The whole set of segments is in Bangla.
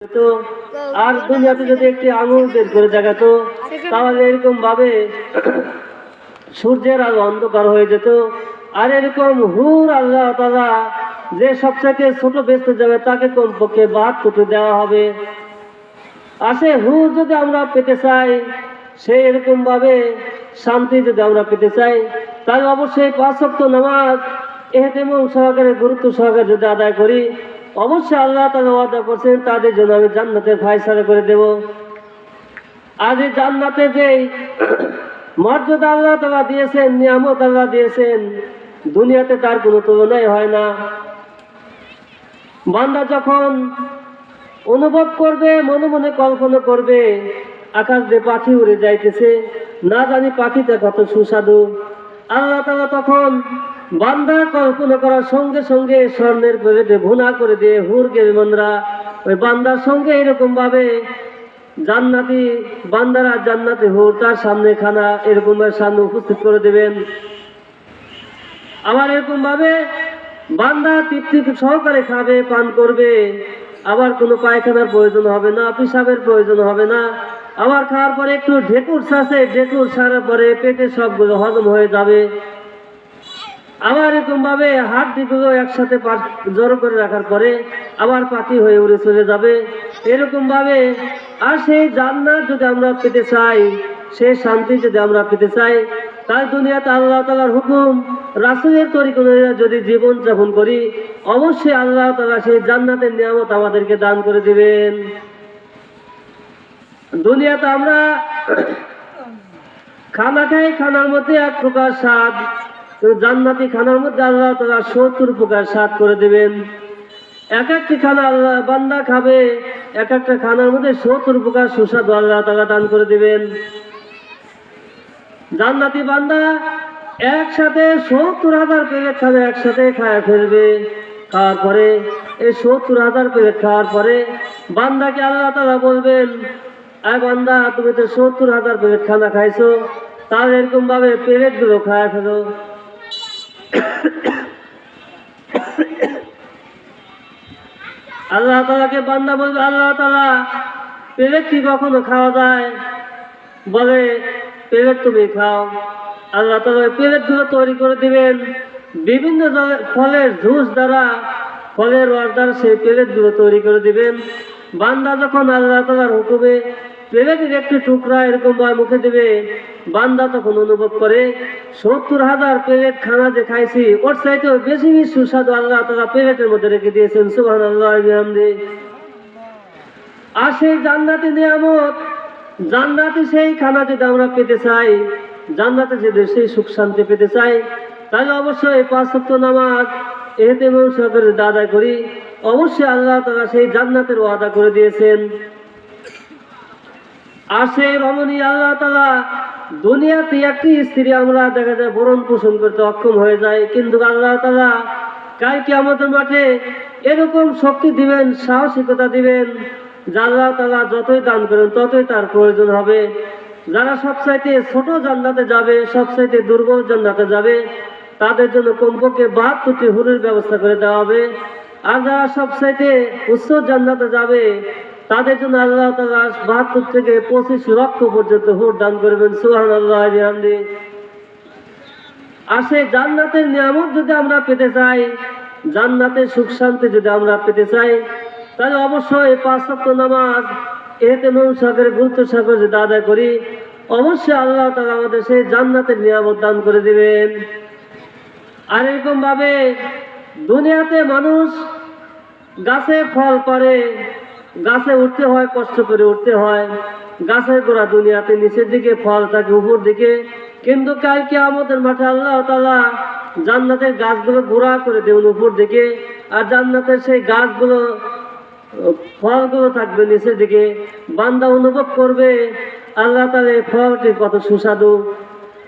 তো আর দুনিয়াতে যদি একটি আঙুল বের করে দেখাতো, তাহলে এরকম ভাবে সূর্যের আলো অন্ধকার হয়ে যেত। আর এরকম হুর আল্লাহ তালা যে ছোট বেঁচতে যাবে তাকে কমপক্ষে বাদ কুটে দেওয়া হবে। হুর যদি আমরা পেতে চাই, সে এরকম ভাবে শান্তি যদি আমরা পেতে চাই, তাহলে অবশ্যই পাঁচ সপ্তাহ নামাজ এহেতেমন সহকারে গুরুত্ব সহকারে যদি আদায় করি অবশ্যই আল্লাহ তালা ওয়াদা করছেন, তাদের জন্য আমি জান্নাতের ফায়সালা করে দেব। আজ এই জান্নাতে যেই মর্যাদা আল্লাহ তালা দিয়েছেন, নিয়ামত আল্লাহ দিয়েছেন, দুনিয়াতে তার কোনো তুলনাই হয় না। বান্দা যখন অনুভব করবে, মনে মনে কল্পনা করবে, আকাশ দিয়ে পাখি উড়ে যাইতেছে, না জানি পাখিটা কত সুস্বাদু। আল্লাহ তালা তখন বান্দা কল্পনা করার সঙ্গে সঙ্গে স্বর্ণের প্লেটে ভুনা করে দিয়ে হুর গেমনরা ওই বান্দার সঙ্গে এরকম ভাবে জান্নাতি, বান্দারা জান্নাতি হুর তার সামনে খানা এরকম ভাবে সামনে উপস্থিত করে দেবেন। আবার এরকম ভাবে বান্দা তৃপ্তি সহকারে খাবে, পান করবে। আবার কোনো পায়খানার প্রয়োজন হবে না পিসাবের প্রয়োজন হবে না। আবার খাওয়ার পরে একটু ঢেকুর আছে ঢেকুর সারার পরে পেটে সবগুলো হজম হয়ে যাবে। আবার এরকম ভাবে হাত দিগুলো একসাথে জড়ো করে রাখার পরে আবার পাখি হয়ে উড়ে চলে যাবে। এরকম ভাবে আর সেই জান্নাত যদি আমরা পেতে চাই, সেই শান্তি যদি আমরা পেতে চাই তাই দুনিয়াতে আল্লাহ তালার হুকুম, রাসুলের তরিক যদি জীবন যাপন করি, অবশ্যই আল্লাহ তালা সেই জান্নাতের নিয়ামত আমাদেরকে দান করে দিবেন। দুনিয়াতে আমরা খানা খাই, খানার মধ্যে এক প্রকার স্বাদ জান্নাতি খানার মধ্যে আল্লাহ তারা সত্তর প্রকার স্বাদ করে দেবেন। এক একটি খানা আল্লাহ বান্দা খাবে, এক একটা খানার মধ্যে সত্তর প্রকার সুস্বাদু আল্লাহ তালা দান করে দেবেন। জান্নাতি বান্দা একসাথে সত্তর হাজার প্লেট খাবে একসাথে খায় ফেলবে। খাওয়ার পরে এই সত্তর হাজার প্লেট খাওয়ার পরে বান্দাকে আল্লাহ তালা বলবেন, আয় বান্দা, তুমি তো সত্তর হাজার প্লেট খানা খাইছো, তাহলে এরকম ভাবে প্লেটগুলো খায় ফেলো। আল্লাহ তালাকে বান্দা বলবে, আল্লাহ তালা প্লেট কি কখনো খাওয়া যায়? বলে প্লেট তুমি খাও। আল্লাহ তালা ওই প্লেটগুলো তৈরি করে দিবেন। বিভিন্ন ফলের জুস দ্বারা, ফলের রস দ্বারা সেই প্লেটগুলো তৈরি করে দিবেন। বান্দা যখন আল্লাহ তালার হুকুমে প্লেটের একটি টুকরা এরকম ভাবে মুখে দেবে, বান্দা তখন অনুভব করে, সত্তর হাজার প্লেট খানা যে খাইছি, ওর চাইতেও বেশি সুস্বাদু আল্লাহ তারা প্লেটের মধ্যে রেখে দিয়েছেন সুবাহ আল্লাহ আর সেই জান্নাতি নিয়ামত, জান্নাতি সেই খানা যদি আমরা পেতে চাই, জান্নাতে যদি সেই সুখ শান্তি পেতে চাই, তাহলে অবশ্যই পাঁচ সপ্তাহ নামাজ এতে সহকারে দাদা করি অবশ্যই আল্লাহ তারা সেই জান্নাতের ওয়াদা করে দিয়েছেন। আর সেই রমণী আল্লাহ তালা দুনিয়াতে একটি স্ত্রী আমরা দেখা যায় বরণ পোষণ করতে অক্ষম হয়ে যায়, কিন্তু আল্লাহ তালা কালকে আমাদের মাঠে এরকম শক্তি দিবেন, সাহসিকতা দিবেন আল্লাহ তালা যতই দান করেন ততই তার প্রয়োজন হবে। যারা সবচাইতে ছোট জান্নাতে যাবে, সবচাইতে দুর্বল জান্নাতে যাবে, তাদের জন্য কমপক্ষে বাহাত্তরটি হুরের ব্যবস্থা করে দেওয়া হবে। আর যারা সবচাইতে উচ্চ জান্নাতে যাবে তাদের জন্য আল্লাহ তালা বাহাত্তর থেকে পঁচিশ লক্ষ পর্যন্ত হুর দান করবেন সুহান আল্লাহ আর সেই জান্নাতের নিয়ামত যদি আমরা পেতে চাই, জান্নাতের সুখ শান্তি যদি আমরা পেতে চাই, তাহলে অবশ্যই পাঁচ সপ্তাহ নামাজ, এতে মন সাগরের গুরুত্ব সাগর যদি আদায় করি, অবশ্যই আল্লাহ তালা আমাদের সেই জান্নাতের নিয়ামত দান করে দিবেন। আর এরকম ভাবে দুনিয়াতে মানুষ গাছে ফল করে গাছে উঠতে হয়, কষ্ট করে উঠতে হয়। গাছের গোড়া দুনিয়াতে নিচের দিকে, ফল থাকে উপর দিকে। কিন্তু কালকে আমাদের মাঠে আল্লাহ তালা জান্নাতের গাছগুলো গোড়া করে দেবেন উপর দিকে। আর জান্নাতের সেই গাছগুলো, ফলগুলো থাকবে নিচের দিকে। বান্দা অনুভব করবে, আল্লাহ তালা ফলটি কত সুস্বাদু।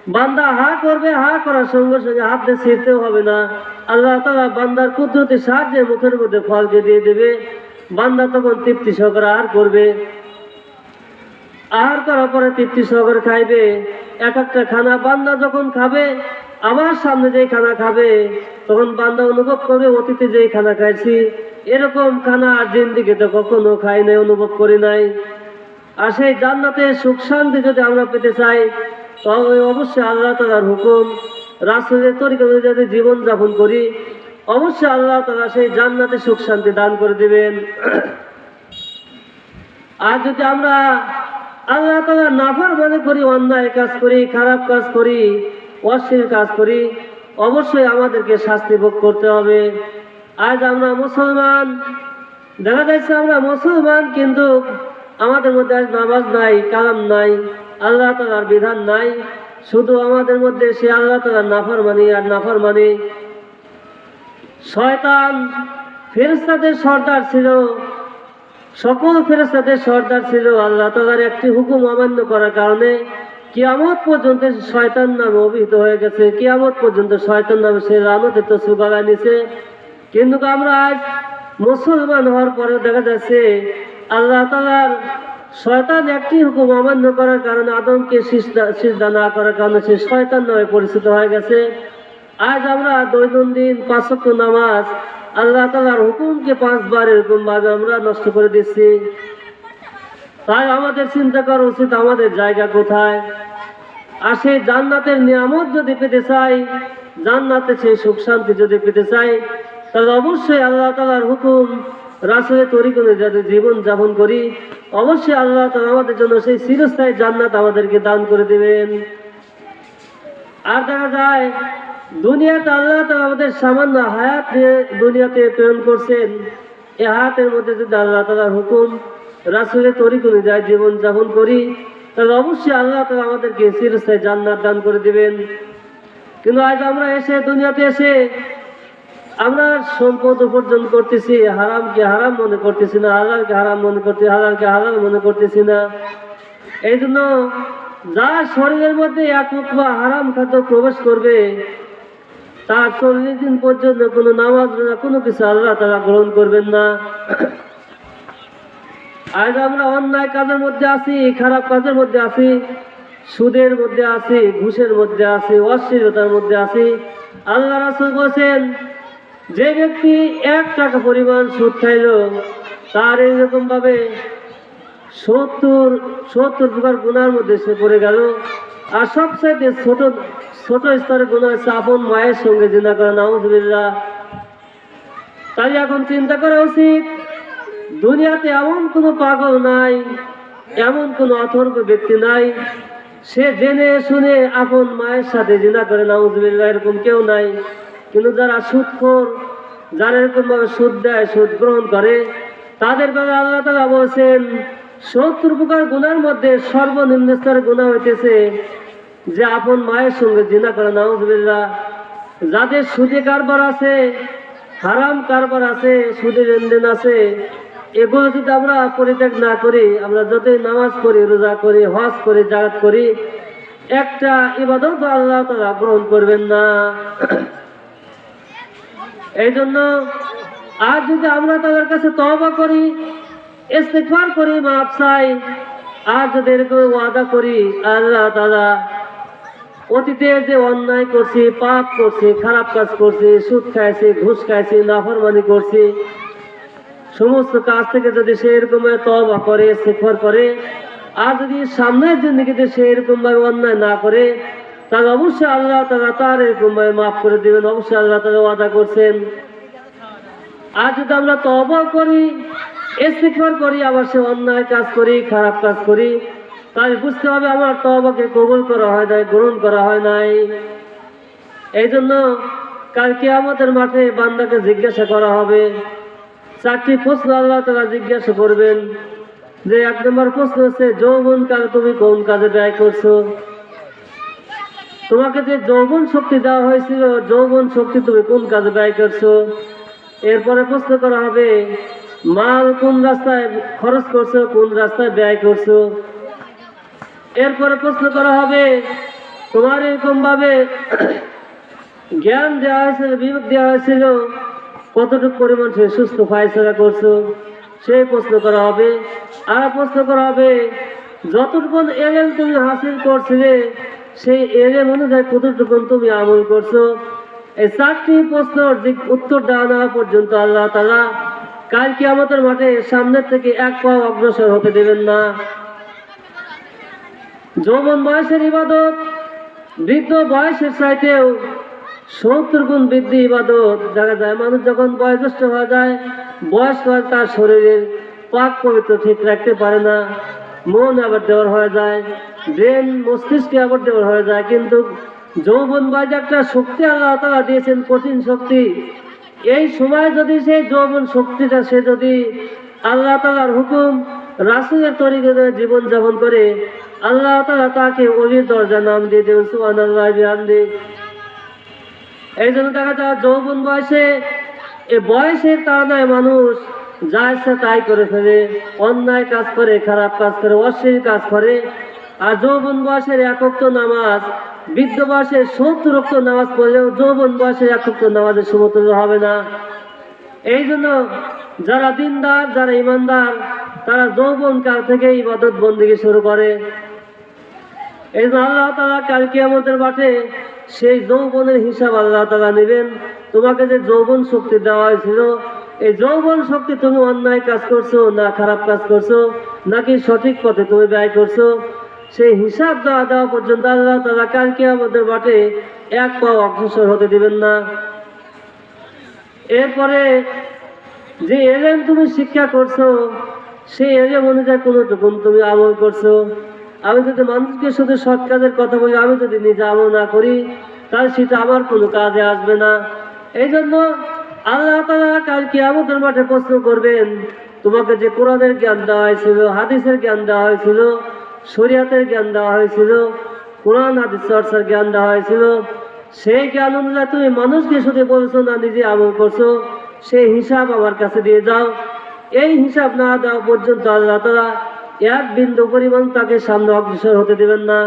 বান্দা হা করবে, হা করার সঙ্গে সঙ্গে হাত দিয়ে ছিঁড়তেও হবে না। আল্লাহ তালা বান্দার কুদরতি সাহায্যে মুখের মধ্যে ফলকে দিয়ে দেবে। বান্দা তখন তৃপ্তি সহকারে আর করবে। আহার করার পরে তৃপ্তি সহকারে খাইবে। এক একটা খানা বান্দা যখন খাবে আবার সামনে যেই খানা খাবে, তখন বান্দা অনুভব করবে, অতীতে যেই খানা খাইছি, এরকম খানা আর জিন্দিকে তো কখনো খাই নাই, অনুভব করি নাই। আর সেই জান্নাতে সুখ শান্তি যদি আমরা পেতে চাই, তবে অবশ্যই আল্লাহ তালার হুকুম, রাসুলের তরিকা যদি জীবন যাপন করি অবশ্যই আল্লাহ তালা সেই জান্নাতে সুখ, শান্তি দান করে দিবেন। আর যদি আমরা আল্লাহ তালা নাফার মনে করি, অন্যায় কাজ করি, খারাপ কাজ করি, অশ্লীল কাজ করি, অবশ্যই আমাদেরকে শাস্তি ভোগ করতে হবে। আজ আমরা মুসলমান, দেখা যাচ্ছে আমরা মুসলমান, কিন্তু আমাদের মধ্যে আজ নামাজ নাই, কালাম নাই, আল্লাহ তালার বিধান নাই। শুধু আমাদের মধ্যে সে আল্লাহ তালার নাফার মানি আর নাফার মানি শয়তান ফেরেস্তাদের সর্দার ছিল। সকল ফেরেস্তাদের সর্দার ছিল। আল্লাহ তালার একটি হুকুম অমান্য করার কারণে কিয়ামত পর্যন্ত শয়তান নামে অভিহিত হয়ে গেছে। কিয়ামত পর্যন্ত শয়তান নামে সে রানতে তো সুগালা নিছে কিন্তু আমরা আজ মুসলমান হওয়ার পরে দেখা যাচ্ছে, আল্লাহ তালার শয়তান একটি হুকুম অমান্য করার কারণে আদমকে সিজদা না করার কারণে সে শয়তান নামে পরিচিত হয়ে গেছে। আজ আমরা দৈনন্দিন পাঁচক্য নামাজ আল্লাহ তালার হুকুমকে পাঁচবার এরকম ভাবে আমরা নষ্ট করে দিচ্ছি। তাই আমাদের চিন্তা করা উচিত, আমাদের জায়গা কোথায়? আর সেই জান্নাতের নিয়ামত যদি পেতে চাই, জান্নাতে সেই সুখ শান্তি যদি পেতে চাই, তাহলে অবশ্যই আল্লাহ তালার হুকুম, রাসুলের তরিকনে যাতে জীবন যাপন করি, অবশ্যই আল্লাহ তালা আমাদের জন্য সেই চিরস্থায়ী জান্নাত আমাদেরকে দান করে দেবেন। আর দেখা যায় দুনিয়াতে আল্লাহ তালা আমাদের সামান্য হায়াত নিয়ে দুনিয়াতে প্রেরণ করছেন। এ হায়াতের মধ্যে যদি আল্লাহ তালার হুকুম, রাসুলের তরিক অনুযায়ী জীবন যাপন করি, তাহলে অবশ্যই আল্লাহ তালা আমাদেরকে চিরস্থায়ী জান্নাত দান করে দিবেন। কিন্তু আজ আমরা এসে, দুনিয়াতে এসে আমরা সম্পদ উপার্জন করতেছি হারামকে হারাম মনে করতেছি না হালালকে হারাম মনে করতে হালালকে হালাল মনে করতেছি না। এই জন্য যা শরীরের মধ্যে এক হারাম খাদ্য প্রবেশ করবে তার চল্লিশ দিন পর্যন্ত কোনো নামাজ রোজা, কোনো কিছু আল্লাহ তারা গ্রহণ করবেন না। আজ আমরা অন্যায় কাজের মধ্যে আছি, খারাপ কাজের মধ্যে আছি, সুদের মধ্যে আছি, ঘুষের মধ্যে আছি, অশ্লীলতার মধ্যে আছি। আল্লাহ রাসুল বলছেন, যে ব্যক্তি এক টাকা পরিমাণ সুদ খাইল, তার এইরকম ভাবে সত্তর সত্তর প্রকার গুণার মধ্যে সে পড়ে গেল। আর সবচাইতে ছোট ছোট স্তরের গুণা হচ্ছে আপন মায়ের সঙ্গে জিনা করা, নাউজবিল্লাহ। তাই এখন চিন্তা করা উচিত, দুনিয়াতে এমন কোনো পাগল নাই, এমন কোনো অথর্ব ব্যক্তি নাই, সে জেনে শুনে আপন মায়ের সাথে জিনা করে, নাউজবিল্লাহ, এরকম কেউ নাই। কিন্তু যারা সুদখোর যারা এরকম ভাবে সুদ দেয়, সুদ গ্রহণ করে, তাদের ব্যাপারে আল্লাহ তালা বলছেন সত্তর প্রকার গুণার মধ্যে সর্বনিম্ন স্তরের গুণা হইতেছে যে আপন মায়ের সঙ্গে জিনা করে, নাউজবিল্লাহ। যাদের সুদে কারবার আছে, হারাম কারবার আছে, সুদে লেনদেন আছে, এগুলো যদি আমরা পরিত্যাগ না করি, আমরা যতই নামাজ পড়ি, রোজা করি, হজ করি জাগাত করি, একটা ইবাদত আল্লাহ তারা গ্রহণ করবেন না। এই জন্য আর যদি আমরা তাদের কাছে তবা করি ইস্তেগফার করি মাপ চাই। আর যদি এরকম ওয়াদা করি, আল্লাহ তারা অতীতে যে অন্যায় করছি, পাপ করছি, খারাপ কাজ করছি, সুদ খাইছি, ঘুষ খাইছি, নাফরমানি করছি, সমস্ত কাজ থেকে যদি সে এরকম তবা করে শেখর করে, আর যদি সামনের জিন্দগিতে সে এরকম ভাবে অন্যায় না করে, তাহলে অবশ্যই আল্লাহ তারা তার এরকম ভাবে মাফ করে দিবেন, অবশ্যই আল্লাহ তারা ওয়াদা করছেন। আর যদি আমরা তবা করি ইস্তিগফার করি, আবার সে অন্যায় কাজ করি, খারাপ কাজ করি, তাই বুঝতে হবে আমার তবাকে কবুল করা হয় নাই, গ্রহণ করা হয় নাই। এই জন্য কালকে আমাদের মাঠে বান্দাকে জিজ্ঞাসা করা হবে, চারটি প্রশ্ন আল্লাহ তারা জিজ্ঞাসা করবেন, যে এক নম্বর প্রশ্ন হচ্ছে, যৌবন কাল তুমি কোন কাজে ব্যয় করছ? তোমাকে যে যৌবন শক্তি দেওয়া হয়েছিল, যৌবন শক্তি তুমি কোন কাজে ব্যয় করছ? এরপরে প্রশ্ন করা হবে মাল কোন রাস্তায় খরচ করছ, কোন রাস্তায় ব্যয় করছ? এরপরে প্রশ্ন করা হবে, তোমার এরকম ভাবে জ্ঞান দেওয়া হয়েছিল বিবেক দেওয়া হয়েছিল, কতটুকু পরিমাণ সে সুস্থ ফায়সলা করছ? সেই প্রশ্ন করা হবে। আর প্রশ্ন করা হবে যতটুকু এলেন তুমি হাসিল করছিলে, সেই এলেম অনুযায়ী কতটুকু তুমি আমল করছ? এই চারটি প্রশ্নর উত্তর দেওয়া পর্যন্ত আল্লাহ তালা কাল কি আমাদের মাঠে সামনের থেকে এক পা অগ্রসর হতে দেবেন না। যৌবন বয়সের ইবাদত, বৃদ্ধ বয়সের চাইতেও সত্তর গুণ বৃদ্ধি ইবাদত। দেখা যায়, মানুষ যখন বয়োজ্যেষ্ঠ হয়ে যায় বয়স্ক তার শরীরের পাক পবিত্র ঠিক রাখতে পারে না। মন আবার দেওয়ার হয়ে যায়, ব্রেন মস্তিষ্কে আবার দেওয়ার হয়ে যায়। কিন্তু যৌবন বয়সে একটা শক্তি আল্লাহ তালা দিয়েছেন কঠিন শক্তি। এই সময় যদি সে যৌবন শক্তিটা, সে যদি আল্লাহ তালার হুকুম, রাসুলের তরিকে জীবন যাপন করে, আল্লাহ তালা তাকে অলির দরজা নাম দিয়ে দেবেন সুবান আল্লাহ বিহামদি। এই জন্য দেখা যায় যৌবন বয়সে, এ বয়সের তাড়নায় মানুষ, যা ইচ্ছা তাই করে ফেলে, অন্যায় কাজ করে, খারাপ কাজ করে, অশ্লীল কাজ করে। আর যৌবন বয়সের একক্ত নামাজ বৃদ্ধ বয়সে সত্তর রক্ত নামাজ পড়লেও যৌবন বয়সের একক্ত নামাজের সমতুল্য হবে না। এই জন্য যারা দিনদার, যারা ইমানদার, তারা যৌবন কাল থেকে ইবাদত বন্দিকে শুরু করে। এই জন্য আল্লাহ তালা কালকে আমাদের মাঠে সেই যৌবনের হিসাব আল্লাহ তালা নেবেন। তোমাকে যে যৌবন শক্তি দেওয়া হয়েছিল, এই যৌবন শক্তি তুমি অন্যায় কাজ করছ, না খারাপ কাজ করছ, নাকি সঠিক পথে তুমি ব্যয় করছ সেই হিসাব দেওয়া দেওয়া পর্যন্ত আল্লাহ তালা কালকে আমাদের মাঠে এক পাও অগ্রসর হতে দিবেন না। এরপরে যে এলেম তুমি শিক্ষা করছ, সেই এলেম অনুযায়ী কোনোটুকুন তুমি আমল করছ। আমি যদি মানুষকে শুধু সৎ কাজের কথা বলি, আমি যদি নিজে আমল না করি, তাহলে সেটা আমার কোনো কাজে আসবে না। এই জন্য আল্লাহ তালা কালকে আমাদের মাঠে প্রশ্ন করবেন, তোমাকে যে কোরআনের জ্ঞান দেওয়া হয়েছিল, হাদিসের জ্ঞান দেওয়া হয়েছিল শরিয়াতের জ্ঞান দেওয়া হয়েছিল, কোরআন আদি চর্চার জ্ঞান দেওয়া হয়েছিল। সেই জ্ঞান অনুযায়ী তুমি মানুষকে শুধু বলছো না, নিজে আমল করছ, সেই হিসাব আমার কাছে দিয়ে যাও এই হিসাব না দেওয়া পর্যন্ত আল্লাহ তারা এক বিন্দু পরিমাণ তাকে সামনে অগ্রসর হতে দেবেন না।